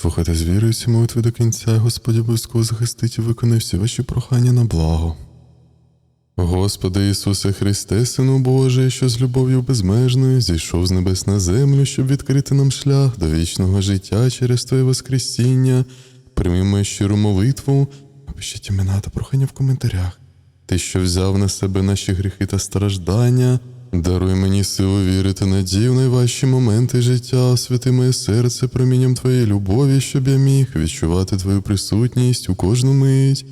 Слухайте з вірою молитви до кінця, Господь обов'язково захистить і виконає всі ваші прохання на благо. Господи Ісусе Христе, Сину Божий, що з любов'ю безмежною зійшов з небес на землю, щоб відкрити нам шлях до вічного життя через Твоє Воскресіння. Прийми мою щиру молитву, напишіть імена та прохання в коментарях. Ти, що взяв на себе наші гріхи та страждання, даруй мені силу вірити надію в найважчі моменти життя, освяти моє серце промінням Твоєї любові, щоб я міг відчувати Твою присутність у кожну мить.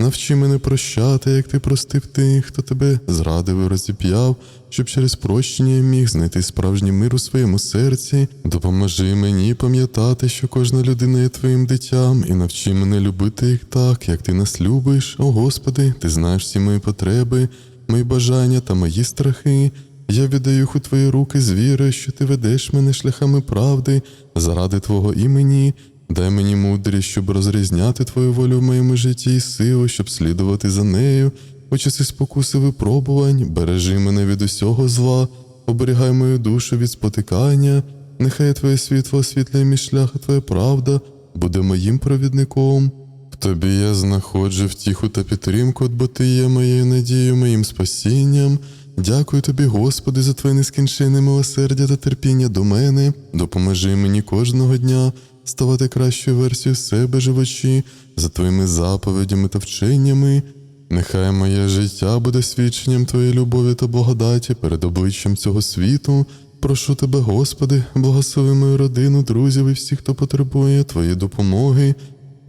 Навчи мене прощати, як ти простив тих, хто тебе зрадив і розіп'яв, щоб через прощення міг знайти справжній мир у своєму серці. Допоможи мені пам'ятати, що кожна людина є твоїм дитям, і навчи мене любити їх так, як ти нас любиш. О Господи, ти знаєш всі мої потреби, мої бажання та мої страхи. Я віддаю їх у твої руки з вірою, що ти ведеш мене шляхами правди заради Твого імені. Дай мені мудрість, щоб розрізняти Твою волю в моєму житті і силу, щоб слідувати за нею. У часи спокуси випробувань, бережи мене від усього зла, оберігай мою душу від спотикання, нехай Твоє світло освітлює мій шлях, а Твоя правда буде моїм провідником. Тобі я знаходжу втіху та підтримку, бо ти є моєю надією, моїм спасінням. Дякую тобі, Господи, за твоє нескінченне милосердя та терпіння до мене. Допоможи мені кожного дня ставати кращою версією себе живучи за твоїми заповідями та вченнями. Нехай моє життя буде свідченням Твоєї любові та благодаті перед обличчям цього світу. Прошу тебе, Господи, благослови мою родину, друзів і всіх, хто потребує Твоєї допомоги.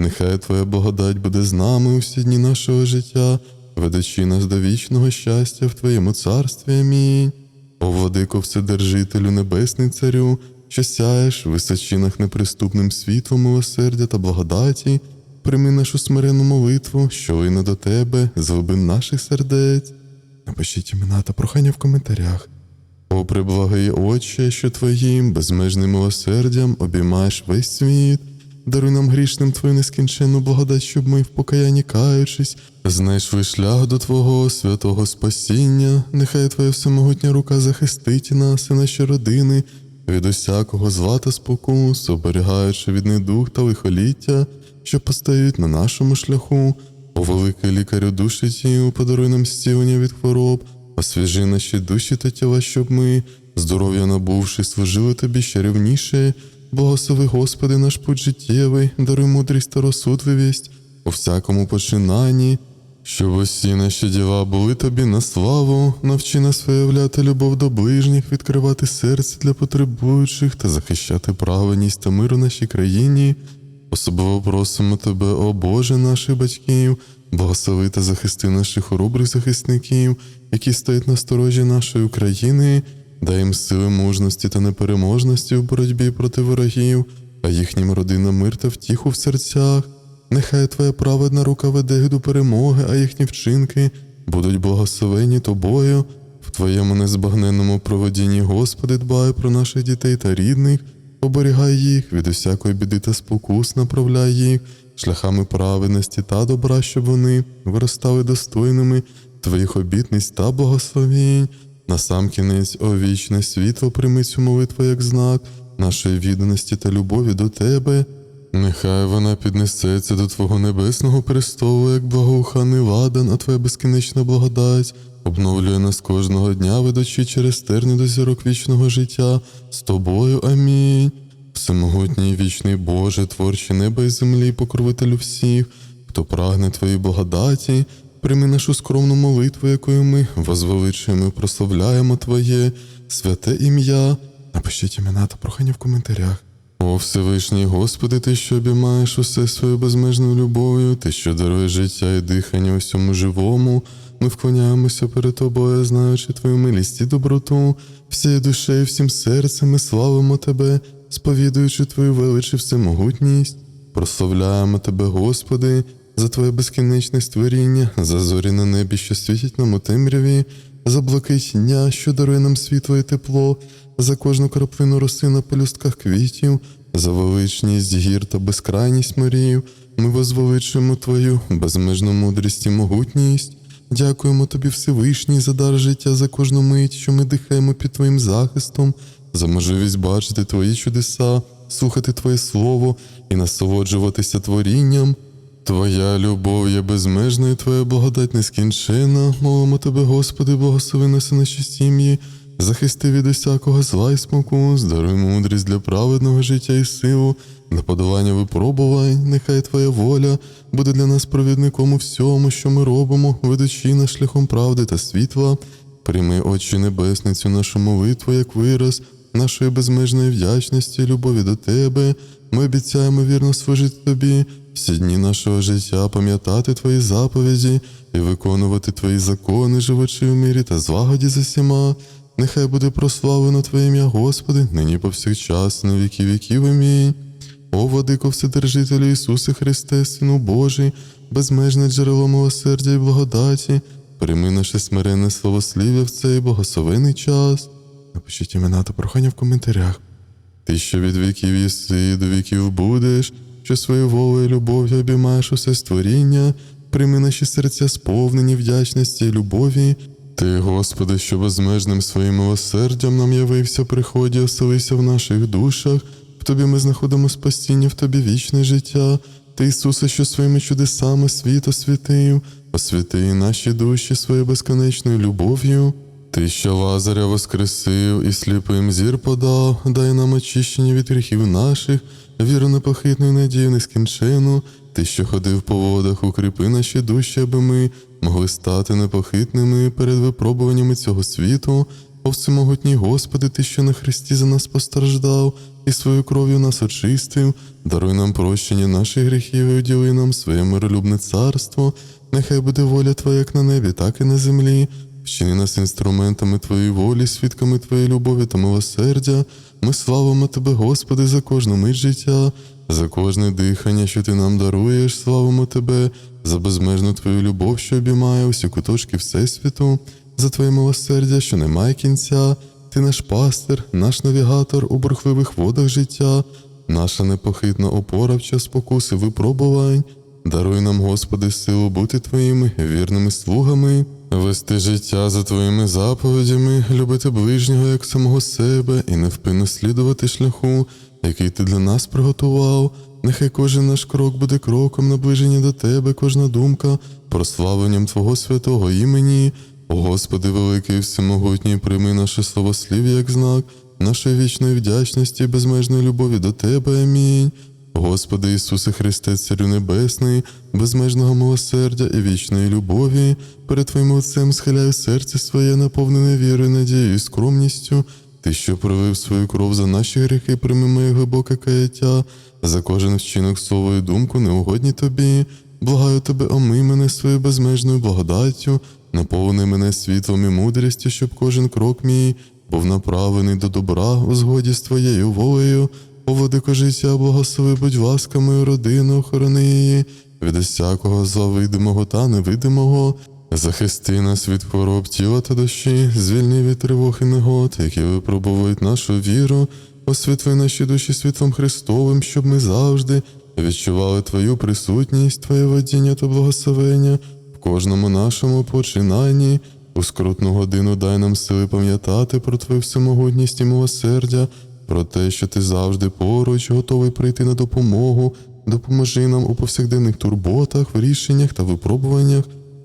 Нехай Твоя благодать буде з нами у всі дні нашого життя, ведучи нас до вічного щастя в Твоєму царстві. Амінь. О, владико, Вседержителю, Небесний Царю, що сяєш в височинах неприступним світлом милосердя та благодаті, прийми нашу смирену молитву, що лине до тебе з глибин наших сердець. Напишіть імена та прохання в коментарях. О, приблагий Отче, що Твоїм безмежним милосердям обіймаєш весь світ, даруй нам грішним Твою нескінченну благодать, щоб ми в покаянні каючись, знайшли шлях до Твого святого спасіння. Нехай Твоя всемогутня рука захистить нас і наші родини від усякого зла та спокус, оберігаючи від недух та лихоліття, що постають на нашому шляху. О великий лікарю душі тіл, подаруй нам зцілення від хвороб, освіжи наші душі та тіла, щоб ми, здоров'я набувши, служили тобі ще рівніше. Благослови, Господи, наш путь життєвий, даруй мудрість та розсудливість у всякому починанні, щоб усі наші діла були тобі на славу, навчи нас виявляти любов до ближніх, відкривати серце для потребуючих та захищати праведність та мир у нашій країні. Особливо просимо тебе, о Боже, наших батьків, благослови та захисти наших хоробрих захисників, які стоять на сторожі нашої України, дай їм сили мужності та непереможності в боротьбі проти ворогів, а їхнім родинам мир та втіху в серцях. Нехай Твоя праведна рука веде до перемоги, а їхні вчинки будуть благословені тобою. В Твоєму незбагненному проводінні, Господи, дбай про наших дітей та рідних, оберігай їх від усякої біди та спокус, направляй їх шляхами праведності та добра, щоб вони виростали достойними Твоїх обітниць та благословінь. Насамкінець, о вічне світло, прийми цю молитву як знак нашої відданості та любові до Тебе. Нехай вона піднесеться до Твого небесного престолу, як благоуханий ладан, а Твоя безкінечна благодать обновлює нас кожного дня, ведучи через терни до зірок вічного життя з тобою. Амінь. Всемогутній вічний Боже, творче неба і землі, покровителю всіх, хто прагне Твоїй благодаті, прийми нашу скромну молитву, якою ми возвеличуємо і прославляємо Твоє святе ім'я. Напишіть імена та прохання в коментарях. О Всевишній Господи, Ти, що обіймаєш усе своєю безмежною любов'ю, Ти, що дарує життя і дихання усьому живому, ми вклоняємося перед Тобою, знаючи Твою милість і доброту, всією душею, всім серцем ми славимо Тебе, сповідуючи Твою велич і всемогутність, прославляємо Тебе, Господи, за Твоє безкінечне створіння, за зорі на небі, що світять нам у темряві, за блакить дня, що дарує нам світло і тепло, за кожну краплину роси на пелюстках квітів, за величність гір та безкрайність морів. Ми возвеличуємо Твою безмежну мудрість і могутність. Дякуємо Тобі, Всевишній, за дар життя, за кожну мить, що ми дихаємо під Твоїм захистом, за можливість бачити Твої чудеса, слухати Твоє Слово і насолоджуватися творінням. Твоя любов є безмежною, Твоя благодать нескінчена. Молимо Тебе, Господи, благослови нас наші сім'ї, захисти від усякого зла і смаку, здаруй мудрість для праведного життя і силу, на подолання випробувань, нехай Твоя воля буде для нас провідником у всьому, що ми робимо, ведучи нас шляхом правди та світла. Прийми, Отче Небесний, цю нашу молитву як вираз нашої безмежної вдячності любові до Тебе. Ми обіцяємо вірно служити Тобі всі дні нашого життя, пам'ятати Твої заповіді і виконувати Твої закони, живучи в мирі та злагоді з усіма. Нехай буде прославлено Твоє ім'я, Господи, нині повсякчас, на віки віків. Амінь. О, владико Вседержителю Ісусе Христе, Сину Божий, безмежне джерело милосердя і благодаті, прийми наше смиренне словослів'я в цей благословений час. Напишіть імена та прохання в коментарях. Ти, що від віків єси, до віків будеш, що своєю волею і любов'ю обіймаєш усе створіння, прийми наші серця сповнені вдячності і любові. Ти, Господи, що безмежним своїм милосердям нам явився, приході, оселися в наших душах. В тобі ми знаходимо спасіння, в тобі вічне життя. Ти, Ісусе, що своїми чудесами світ освятив, освяти і наші душі своєю безконечною любов'ю. Ти, що Лазаря воскресив і сліпим зір подав, дай нам очищення від гріхів наших, віру непохитну надію нескінчену. Ти, що ходив по водах, укріпи наші душі, аби ми могли стати непохитними перед випробуваннями цього світу. О всемогутній Господи, Ти, що на Христі за нас постраждав і свою кров'ю нас очистив, даруй нам прощення наших гріхів і уділи нам своє миролюбне царство. Нехай буде воля Твоя як на небі, так і на землі. Вчини нас інструментами Твоєї волі, свідками Твоєї любові та милосердя. Ми славимо Тебе, Господи, за кожну мить життя, за кожне дихання, що Ти нам даруєш, славимо Тебе, за безмежну Твою любов, що обіймає усі куточки Всесвіту, за Твоє милосердя, що немає кінця. Ти наш пастир, наш навігатор у бурхливих водах життя, наша непохитна опора в час спокуси випробувань. Даруй нам, Господи, силу бути Твоїми вірними слугами, вести життя за Твоїми заповідями, любити ближнього як самого себе і невпинно слідувати шляху, який Ти для нас приготував. Нехай кожен наш крок буде кроком наближення до Тебе, кожна думка, прославленням Твого святого імені. О Господи, великий всемогутній, прийми наше словослів'я як знак нашої вічної вдячності безмежної любові до Тебе. Амінь. Господи Ісусе Христе, Царю Небесний, безмежного милосердя і вічної любові, перед Твоїм Отцем схиляю серце своє, наповнене вірою, надією і скромністю. Ти, що пролив свою кров за наші гріхи, прийми моє глибоке каяття, за кожен вчинок слово і думку неугодні тобі. Благаю тебе, омий мене своєю безмежною благодаттю, наповни мене світлом і мудрістю, щоб кожен крок мій був направлений до добра у згоді з твоєю волею. О, владико життя, благослови, будь ласка, мою родину, охорони її від усякого зла видимого та невидимого. Захисти нас від хвороб тіла та душі, звільни від тривог і негод, які випробовують нашу віру, освітли наші душі світлом Христовим, щоб ми завжди відчували Твою присутність, Твоє водіння та благословення в кожному нашому починанні. У скрутну годину дай нам сили пам'ятати про Твою всемогутність і милосердя, про те, що ти завжди поруч, готовий прийти на допомогу, допоможи нам у повсякденних турботах, рішеннях та випробуваннях,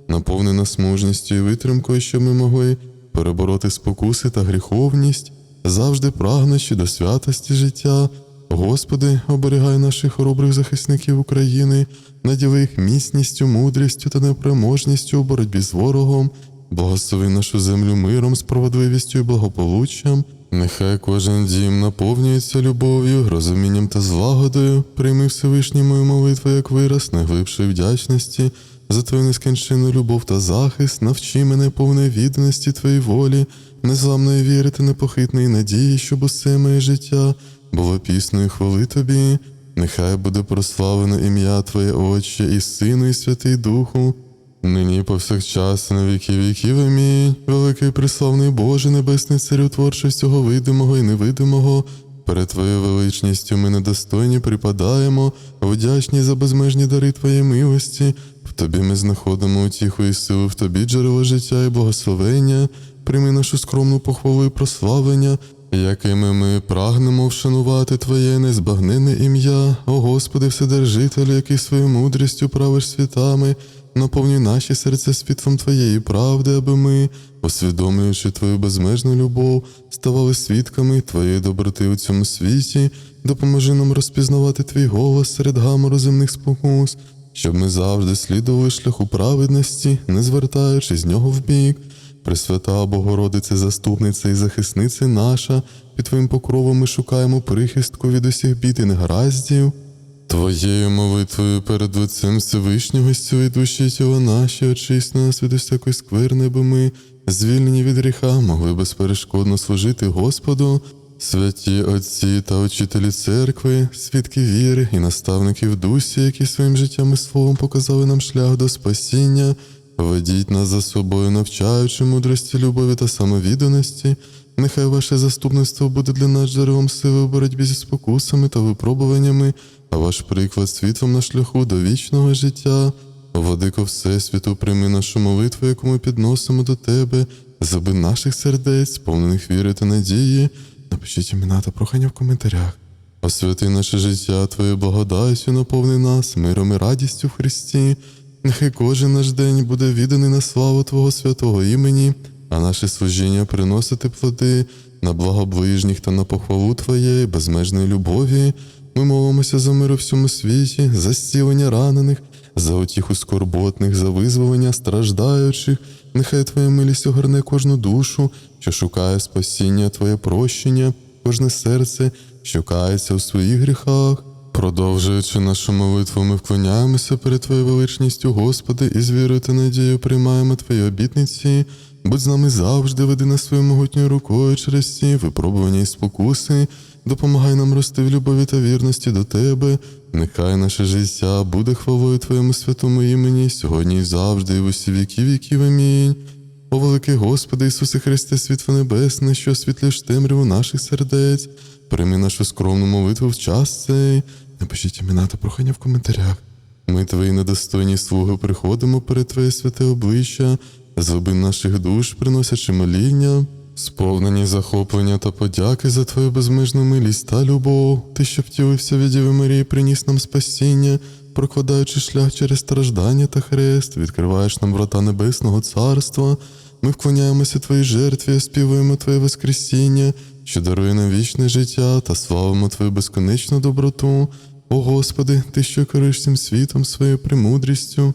наповни нас мужністю і витримкою, щоб ми могли перебороти спокуси та гріховність, завжди прагнучи до святості життя. Господи, оберігай наших хоробрих захисників України, наділи їх міцністю, мудрістю та непереможністю у боротьбі з ворогом, благослови нашу землю миром, справедливістю і благополуччям. Нехай кожен дім наповнюється любов'ю, розумінням та злагодою. Прийми Всевишній мою молитву як вираз найглибшої вдячності за твою нескінченну любов та захист, навчи мене повної відданості Твоїй волі, незламної віри та непохитної надії, щоб усе моє життя було піснею хвали Тобі. Нехай буде прославлено ім'я Твоє Отче, і Сину, і Святий Духу, нині повсякчас, на віки віків. Амінь. Великий приславний Боже, Небесний Царю творче всього видимого і невидимого. Перед Твоєю величністю ми недостойні припадаємо, вдячні за безмежні дари Твоєї милості. В Тобі ми знаходимо утіху і силу, в Тобі джерело життя і благословення. Прийми нашу скромну похвалу і прославлення, якими ми прагнемо вшанувати Твоє незбагненне ім'я, о Господи, Вседержителю, який своєю мудрістю правиш світами, наповнюй наші серця світлом Твоєї правди, аби ми, усвідомлюючи Твою безмежну любов, ставали свідками Твоєї доброти у цьому світі, допоможи нам розпізнавати Твій голос серед гамору земних спокус, щоб ми завжди слідували шляху праведності, не звертаючи з нього вбік. Пресвята Богородице, заступниця і захисниця наша, під Твоїм покровом ми шукаємо прихистку від усіх бід і негараздів. Твоєю молитвою перед Отцем Всевишнього і душі тіла наші, очисти нас від усякої скверни, бо ми, звільнені від гріха, могли безперешкодно служити Господу, святі Отці та учителі церкви, свідки віри і наставники в дусі, які своїм життям і словом показали нам шлях до спасіння. Ведіть нас за собою, навчаючи мудрості, любові та самовідданості. Нехай ваше заступництво буде для нас джерелом сили у боротьбі зі спокусами та випробуваннями, ваш приклад світлом на шляху до вічного життя. Владико Всесвіту, прийми нашу молитву, яку ми підносимо до Тебе, заби наших сердець, сповнених віри та надії. Напишіть імена та прохання в коментарях. Освяти наше життя Твоєю благодаттю, наповни нас миром і радістю в Христі. Нехай кожен наш день буде відданий на славу Твого святого імені, а наше служіння приносити плоди на благо ближніх та на похвалу Твоєї безмежної любові. Ми молимося за мир у всьому світі, за зцілення ранених, за утіху скорботних, за визволення страждаючих. Нехай Твоя милість огорне кожну душу, що шукає спасіння, Твоє прощення, кожне серце, що кається у своїх гріхах. Продовжуючи нашу молитву, ми вклоняємося перед Твоєю величністю, Господи, і з вірою та надією приймаємо Твої обітниці. Будь з нами завжди, веди нас своєю могутньою рукою через ці випробування і спокуси, допомагай нам рости в любові та вірності до Тебе. Нехай наше життя буде хвалою Твоєму святому імені, сьогодні і завжди, і в усі віки віків. Амінь. О великий Господи Ісусе Христе, світло небесне, що освітлюєш темряву наших сердець, прийми нашу скромну молитву в час цей. Напишіть імена та прохання в коментарях. Ми, твої недостойні слуги, приходимо перед Твоє святе обличчя, з глибин наших душ, приносячи моління, сповнені захоплення та подяки за Твою безмежну милість та любов. Ти, що втілився від Діви Марії, приніс нам спасіння, прокладаючи шлях через страждання та хрест, відкриваєш нам врата Небесного Царства. Ми вклоняємося Твоїй жертві, співаємо Твоє Воскресіння, що дарує нам вічне життя та славимо Твою безконечну доброту. О Господи, Ти, що керуєш цим світом своєю премудрістю,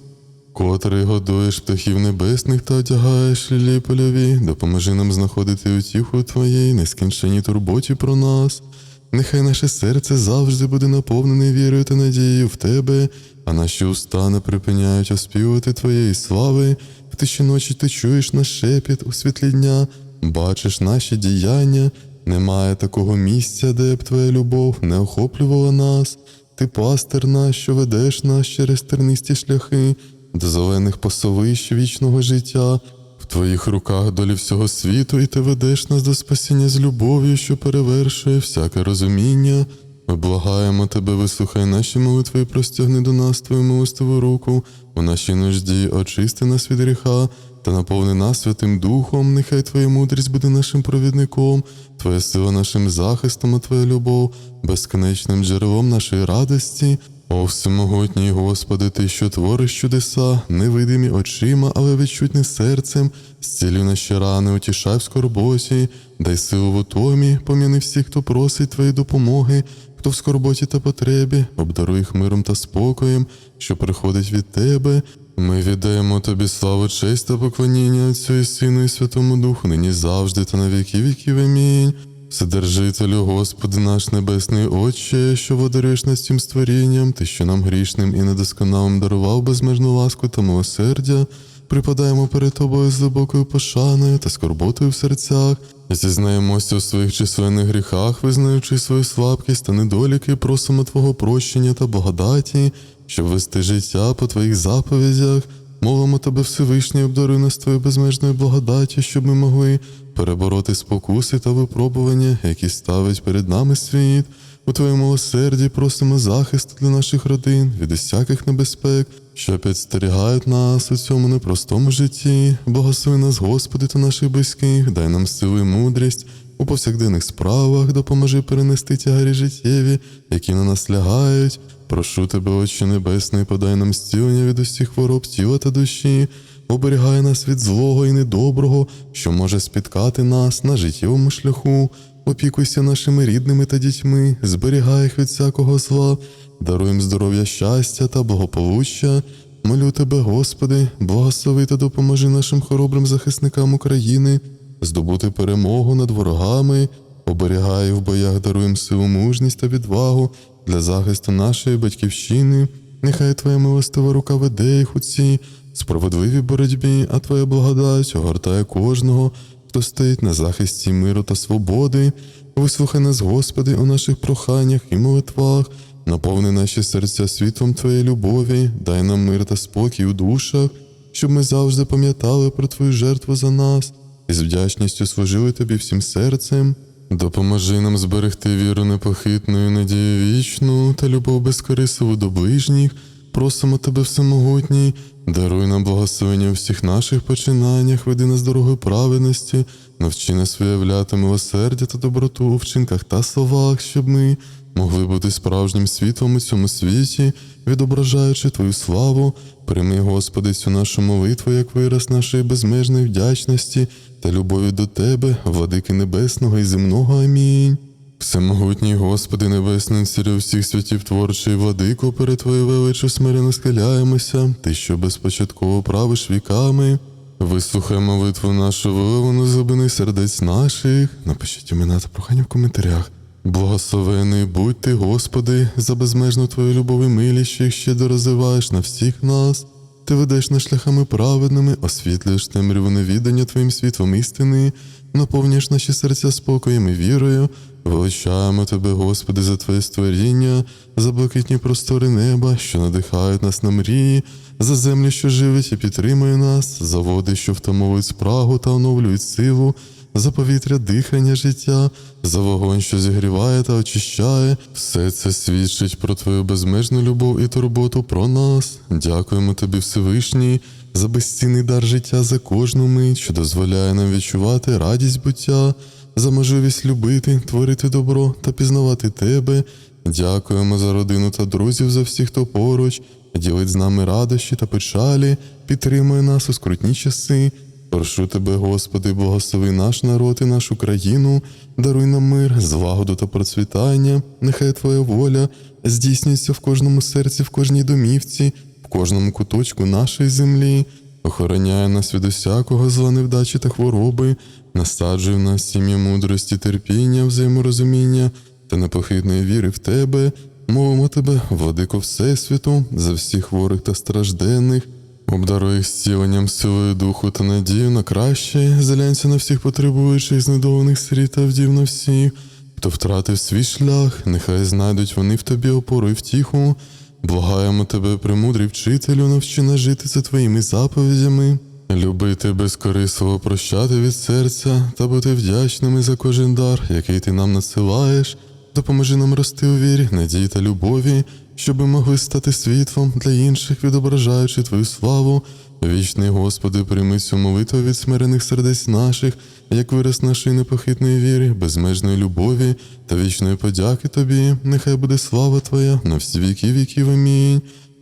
котрий годуєш птахів небесних та одягаєш лілії польові, допоможи нам знаходити утіху Твоєї нескінченній турботі про нас. Нехай наше серце завжди буде наповнене вірою та надією в Тебе, а наші уста не припиняють оспівувати Твоєї слави. В тиші ночі ти чуєш наш шепіт у світлі дня, бачиш наші діяння. Немає такого місця, де б Твоя любов не охоплювала нас. Ти пастир наш, що ведеш нас через тернисті шляхи, до зелених посовищ вічного життя. В Твоїх руках долі всього світу, і ти ведеш нас до спасіння з любов'ю, що перевершує всяке розуміння. Ми благаємо тебе, вислухай наші молитви простягни до нас твою милостиву руку, у нашій нужді очисти нас від гріха та наповни нас Святим Духом, нехай Твоя мудрість буде нашим провідником, Твоя сила нашим захистом, а Твоя любов безконечним джерелом нашої радості. О, всемогутній Господи, Ти, що твориш чудеса, невидимі очима, але відчутні серцем, зцілюй наші рани, утішай в скорботі, дай силу в утомі, поміни всіх, хто просить Твоєї допомоги, хто в скорботі та потребі, обдаруй їх миром та спокоєм, що приходить від Тебе. Ми віддаємо Тобі славу, честь та поклоніння Отцю і Сину і Святому Духу, нині завжди та на віки віків. Амінь. Вседержителю, Господи наш Небесний Отче, що водаруєш нас цим створінням, Ти, що нам грішним і недосконалим дарував безмежну ласку та милосердя, припадаємо перед Тобою з глибокою пошаною та скорботою в серцях, зізнаємося у своїх численних гріхах, визнаючи свою слабкість та недоліки, просимо Твого прощення та благодаті, щоб вести життя по Твоїх заповідях. Молимо тебе Всевишній, обдаруй нас твоєю безмежною благодаті, щоб ми могли перебороти спокуси та випробування, які ставить перед нами світ. У Твоєму милосерді просимо захисту для наших родин від усяких небезпек, що підстерігають нас у цьому непростому житті. Благослови нас, Господи, та наших близьких, дай нам силу і мудрість у повсякденних справах, допоможи перенести тягарі життєві, які на нас лягають. Прошу тебе, Отче Небесний, подай нам зцілення від усіх хвороб тіла та душі, оберігай нас від злого і недоброго, що може спіткати нас на життєвому шляху. Опікуйся нашими рідними та дітьми, зберігай їх від всякого зла, даруй здоров'я, щастя та благополуччя. Молю тебе, Господи, благослови та допоможи нашим хоробрим захисникам України здобути перемогу над ворогами, оберігай в боях, даруй їм силу, мужність та відвагу для захисту нашої батьківщини. Нехай Твоя милостива рука веде їх у цій справедливій боротьбі, а Твоя благодать огортає кожного, хто стоїть на захисті миру та свободи. Вислухай нас, Господи, у наших проханнях і молитвах. Наповни наші серця світлом Твоєї любові, дай нам мир та спокій у душах, щоб ми завжди пам'ятали про Твою жертву за нас і з вдячністю служили Тобі всім серцем. Допоможи нам зберегти віру непохитну, і надію вічну та любов безкорисливу до ближніх. Просимо Тебе всемогутній, даруй нам благословення у всіх наших починаннях, веди нас дорогою праведності, навчи нас виявляти милосердя та доброту у вчинках та словах, щоб ми могли бути справжнім світлом у цьому світі, відображаючи Твою славу. Прийми, Господи, цю нашу молитву як вираз нашої безмежної вдячності та любові до Тебе, владики небесного і земного. Амінь. Всемогутній Господи Небесний, царю всіх святів творчий владико, перед Твоєю величу смирено схиляємося, Ти, що безпочатково правиш віками. Вислухай молитву нашу виливану з сердець наших. Напишіть імена та прохання в коментарях. Благословений будь ти, Господи, за безмежну Твою любов і милість, що їх щедро розвиваєш на всіх нас. Ти ведеш нас шляхами праведними, освітлюєш темряву невідання Твоїм світлом істини, наповнюєш наші серця спокоєм і вірою. Величаємо Тебе, Господи, за Твоє створіння, за блакитні простори неба, що надихають нас на мрії, за землю, що живить і підтримує нас, за води, що втамовують спрагу та оновлюють силу, за повітря дихання життя, за вогонь, що зігріває та очищає. Все це свідчить про Твою безмежну любов і турботу про нас. Дякуємо Тобі, Всевишній, за безцінний дар життя за кожну мить, що дозволяє нам відчувати радість буття, за можливість любити, творити добро та пізнавати Тебе. Дякуємо за родину та друзів, за всіх, хто поруч, ділить з нами радощі та печалі, підтримує нас у скрутні часи. Прошу тебе, Господи, благослови наш народ і нашу країну, даруй нам мир, злагоду та процвітання. Нехай Твоя воля здійснюється в кожному серці, в кожній домівці, в кожному куточку нашої землі. Охороняє нас від усякого зла невдачі та хвороби, насаджує в нас сім'я мудрості, терпіння, взаєморозуміння та непохитної віри в Тебе. Мовимо Тебе, владико Всесвіту, за всіх хворих та стражденних. Обдаруй їх зціленням, силою духу та надію на краще, зглянься на всіх потребуючих, знедованих сиріт та вдів на всіх, хто втратив свій шлях, нехай знайдуть вони в тобі опору і втіху. Благаємо тебе, премудрий вчителю, навчи жити за твоїми заповідями, любити безкорисливо прощати від серця та бути вдячними за кожен дар, який ти нам насилаєш. Допоможи нам рости у вірі, надії та любові, щоб ми могли стати світлом для інших, відображаючи Твою славу. Вічний Господи, прийми цю молитву від смирених сердець наших, як вираз нашої непохитної віри, безмежної любові та вічної подяки Тобі. Нехай буде слава Твоя на всі віки віків. Амінь.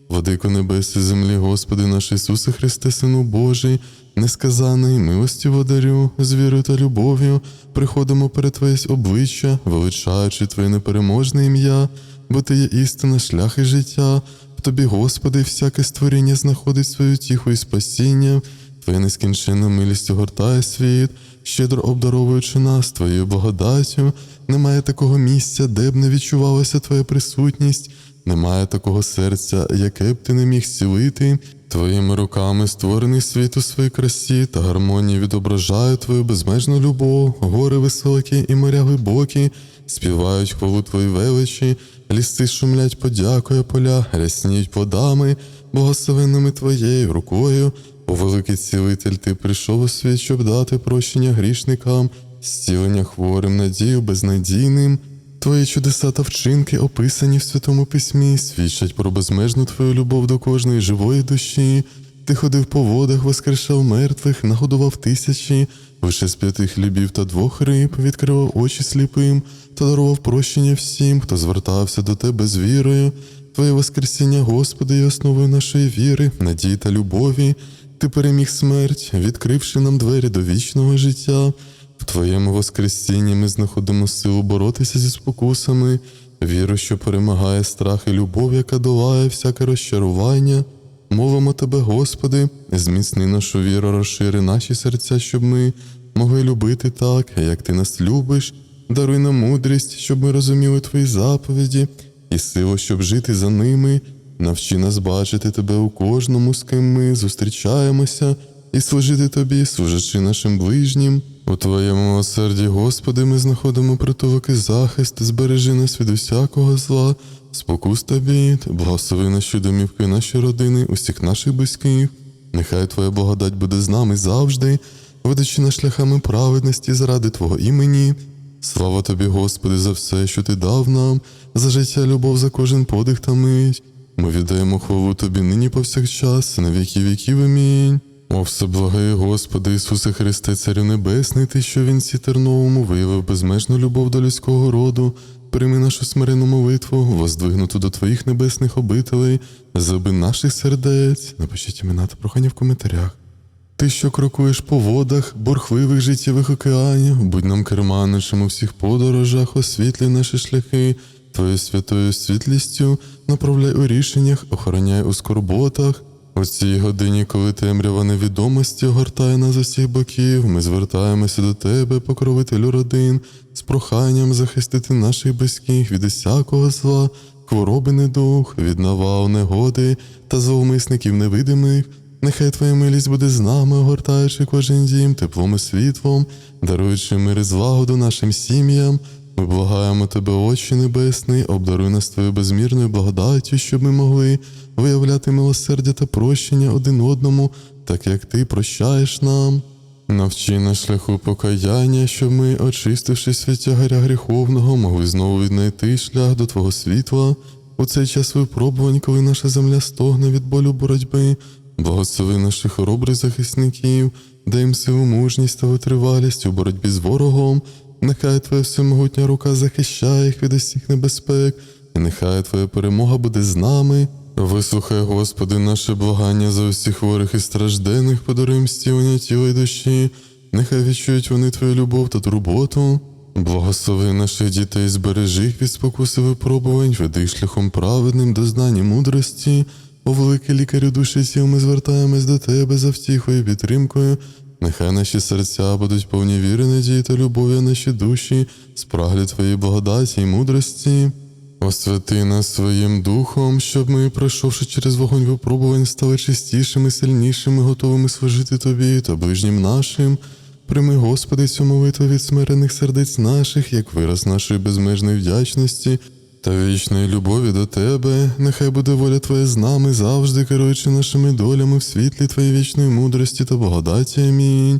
Владико небес і землі, Господи наш Ісусе Христе, Сину Божий, несказаний милості водарю, з вірою та любов'ю, приходимо перед Твоє обличчя, величаючи Твоє непереможне ім'я, бо Ти є істина, шлях і життя. В Тобі, Господи, всяке створіння знаходить свою тіху і спасіння, Твоя нескінченна милість огортає світ, щедро обдаровуючи нас Твоєю благодаттю. Немає такого місця, де б не відчувалася Твоя присутність. Немає такого серця, яке б ти не міг зцілити. Твоїми руками створений світ у своїй красі та гармонії відображає твою безмежну любов, гори високі і моря глибокі, співають хвалу твої величі, ліси шумлять, подякує поля, рясніють плодами, благословенними твоєю рукою. О великий цілитель, ти прийшов у світ, щоб дати прощення грішникам, зцілення хворим, надію безнадійним. Твої чудеса та вчинки, описані в Святому Письмі, свідчать про безмежну твою любов до кожної живої душі. Ти ходив по водах, воскрешав мертвих, нагодував тисячі, лише з п'яти хлібів та двох риб, відкривав очі сліпим та дарував прощення всім, хто звертався до тебе з вірою. Твоє Воскресіння, Господи, є основою нашої віри, надії та любові. Ти переміг смерть, відкривши нам двері до вічного життя. В Твоєму Воскресінні ми знаходимо силу боротися зі спокусами, віру, що перемагає страх і любов, яка долає всяке розчарування. Мовимо Тебе, Господи, зміцни нашу віру, розшири наші серця, щоб ми могли любити так, як Ти нас любиш. Даруй нам мудрість, щоб ми розуміли Твої заповіді, і силу, щоб жити за ними. Навчи нас бачити Тебе у кожному, з ким ми зустрічаємося, і служити Тобі, служачи нашим ближнім. У Твоєму милосерді, Господи, ми знаходимо притулок і захист, збережи нас від усякого зла, спокус та бід, благослови наші домівки, наші родини, усіх наших близьких. Нехай Твоя благодать буде з нами завжди, ведучи нас шляхами праведності заради Твого імені. Слава тобі, Господи, за все, що ти дав нам, за життя, любов, за кожен подих та мить. Ми віддаємо хвалу Тобі нині повсякчас, на віки віків. Амінь. О, всеблагий Господи Ісусе Христе, Царю Небесний, Ти, що він терновому виявив безмежну любов до людського роду, прийми нашу смиренну молитву, воздвигнуту до Твоїх небесних обителей, зуби наших сердець. Напишіть імена та прохання в коментарях. Ти, що крокуєш по водах, бурхливих життєвих океанів, будь нам керманичем у всіх подорожах, освітлюй наші шляхи, Твоєю святою світлістю направляй у рішеннях, охороняй у скорботах. У цій годині, коли темрява невідомості огортає нас з усіх боків, ми звертаємося до Тебе, покровителю родин, з проханням захистити наших близьких від усякого зла, хвороби недух, від навал, негоди та зловмисників невидимих. Нехай Твоя милість буде з нами, огортаючи кожен дім теплом і світлом, даруючи мир і злагоду нашим сім'ям. Ми благаємо Тебе, Отче Небесний, обдаруй нас Твоєю безмірною благодаттю, щоб ми могли виявляти милосердя та прощення один одному, так як Ти прощаєш нам. Навчи на шляху покаяння, щоб ми, очистившись від гріховного, могли знову віднайти шлях до Твого світла. У цей час випробувань, коли наша земля стогне від болю боротьби, благослови наших хоробрих захисників, дай їм силу мужність та витривалість у боротьбі з ворогом. Нехай Твоя всемогутня рука захищає їх від усіх небезпек, і нехай Твоя перемога буде з нами. Вислухай, Господи, наше благання за усіх хворих і страждених, подаруй їм зцілення тіла й душі. Нехай відчують вони Твою любов та турботу. Благослови наших дітей, збережи їх від спокуси випробувань, веди шляхом праведним до знань і мудрості. О великий лікарю душі тіл, ми звертаємось до Тебе за втіхою підтримкою. Нехай наші серця будуть повні віри, надії та любові, наші душі, спраглі Твоєї благодаті і мудрості. Освяти нас своїм духом, щоб ми, пройшовши через вогонь випробувань, стали чистішими, сильнішими, готовими служити Тобі та ближнім нашим. Прийми, Господи, цю молитву від смирених сердець наших, як вираз нашої безмежної вдячності та вічної любові до Тебе. Нехай буде воля Твоя з нами, завжди керуючи нашими долями в світлі Твоєї вічної мудрості та благодаті. Амінь.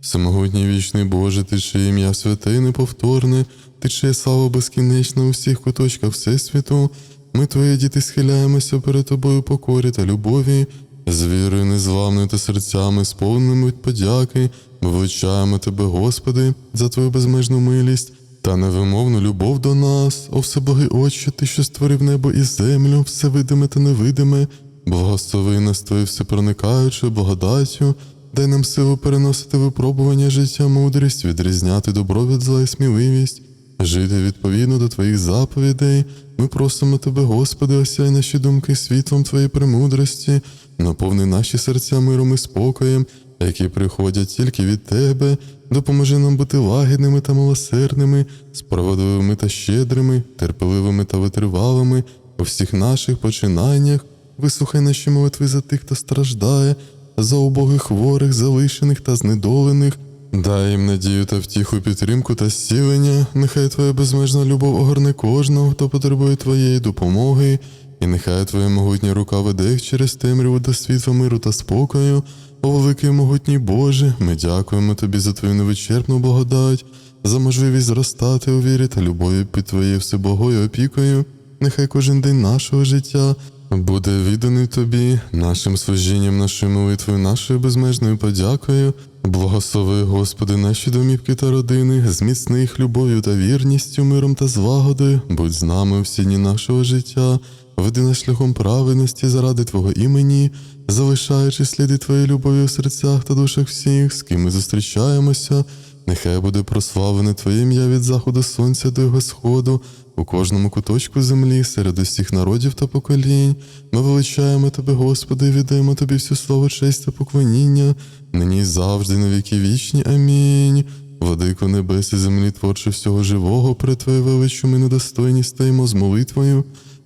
Всемогутній вічний Боже, Ти чиє ім'я святе неповторне, Ти чиє слава безкінечна у всіх куточках Всесвіту. Ми, Твої діти, схиляємося перед Тобою покорі та любові, з вірою незламною та серцями, сповненими від подяки. Ми величаємо Тебе, Господи, за Твою безмежну милість та невимовну любов до нас, о всеблагий Отче, Ти, що створив небо і землю, все видиме та невидиме, благослови нас Твою всепроникаючою благодаттю, дай нам силу переносити випробування життя, мудрість, відрізняти добро від зла і сміливість, жити відповідно до Твоїх заповідей. Ми просимо Тебе, Господи, осяй наші думки світлом Твоєї премудрості, наповни наші серця миром і спокоєм, які приходять тільки від Тебе, допоможи нам бути лагідними та милосердними, справедливими та щедрими, терпеливими та витривалими у всіх наших починаннях. Вислухай наші молитви за тих, хто страждає, за убогих хворих, залишених та знедолених. Дай їм надію та втіху, підтримку та зцілення. Нехай Твоя безмежна любов огорне кожного, хто потребує Твоєї допомоги, і нехай Твоя могутня рука веде їх через темряву до світла миру та спокою. О, великий могутній Боже, ми дякуємо Тобі за Твою невичерпну благодать, за можливість зростати у вірі та любові під Твоєю всебогою опікою. Нехай кожен день нашого життя буде відданий тобі, нашим служінням, нашою молитвою, нашою безмежною подякою. Благослови, Господи, наші домівки та родини, зміцни їх любов'ю та вірністю, миром та злагодою, будь з нами всі дні нашого життя, веди нас шляхом праведності заради Твого імені, залишаючи сліди Твоєї любові у серцях та душах всіх, з ким ми зустрічаємося. Нехай буде прославлене Твоє ім'я від заходу сонця до його сходу, у кожному куточку землі, серед усіх народів та поколінь. Ми величаємо Тебе, Господи, і віддаємо Тобі всю славу, честь та поклоніння, нині завжди, на віки вічні. Амінь. Владико небес і землі, творче всього живого, при Твоє величу ми недостойні стаємо з молитвою.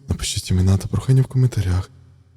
Напишіть імена та прохання в коментарях.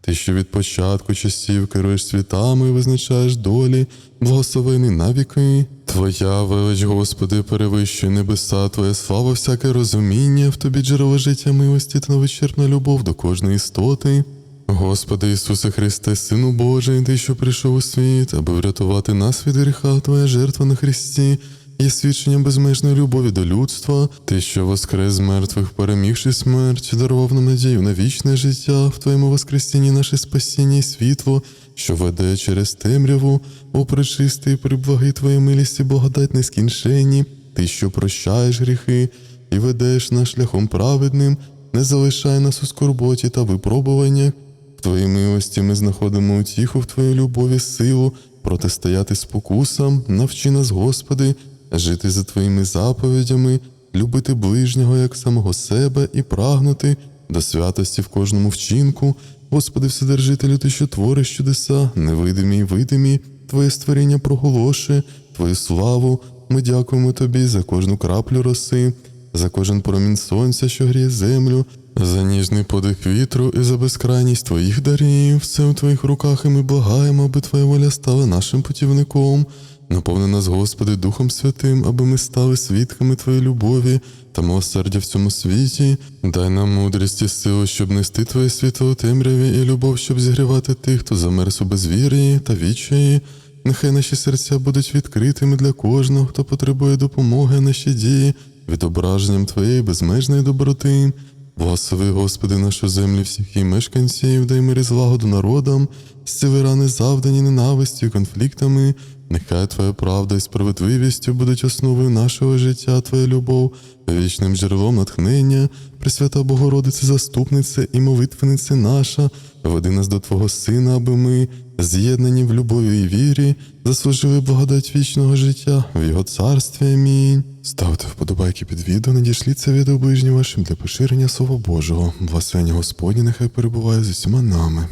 Ти, що від початку часів керуєш світами визначаєш долі, благословений на віки. Твоя велич, Господи, перевищує небеса, Твоя слава, всяке розуміння, в тобі джерело життя милості та невичерпна любов до кожної істоти. Господи Ісусе Христе, Сину Божий, Ти, що прийшов у світ, аби врятувати нас від гріха, Твоя жертва на Христі, є свідченням безмежної любові до людства, Ти, що воскрес з мертвих, перемігши смерть, дарував нам надію на вічне життя, в Твоєму воскресінні наше спасіння і світло, що веде через темряву, о пречистий, приблагий Твоя милість і благодать нескінченні, Ти, що прощаєш гріхи і ведеш нас шляхом праведним, не залишай нас у скорботі та випробуваннях. В Твоїй милості ми знаходимо утіху в Твоїй любові, силу, протистояти спокусам, навчи нас, Господи, жити за Твоїми заповідями, любити ближнього як самого себе і прагнути до святості в кожному вчинку. Господи, Вседержителю, Ти, що твориш чудеса, невидимі й видимі, Твоє створіння проголошує, Твою славу. Ми дякуємо Тобі за кожну краплю роси, за кожен промінь сонця, що гріє землю, за ніжний подих вітру і за безкрайність Твоїх дарів. Все у Твоїх руках, і ми благаємо, аби Твоя воля стала нашим путівником. Наповни нас, Господи, Духом Святим, аби ми стали свідками Твоєї любові та милосердя в цьому світі. Дай нам мудрість і силу, щоб нести Твоє світло у темряві, і любов, щоб зігрівати тих, хто замерз у безвір'ї та відчаї. Нехай наші серця будуть відкритими для кожного, хто потребує допомоги, наші дії, відображенням Твоєї безмежної доброти. Благослови, Господи, нашу землю, всіх її мешканців, дай мир і злагоду народам, зціли завдані ненавистю конфліктами. Нехай Твоя правда і справедливістю будуть основою нашого життя, Твоя любов, вічним джерелом натхнення, Пресвята Богородице, заступниця і молитвениця наша, веди нас до Твого Сина, аби ми, з'єднані в любові і вірі, заслужили благодать вічного життя в Його царстві. Амінь. Ставте вподобайки під відео, надішліться відео ближнім вашим для поширення Слова Божого. Благословення Господні нехай перебуває з усіма нами.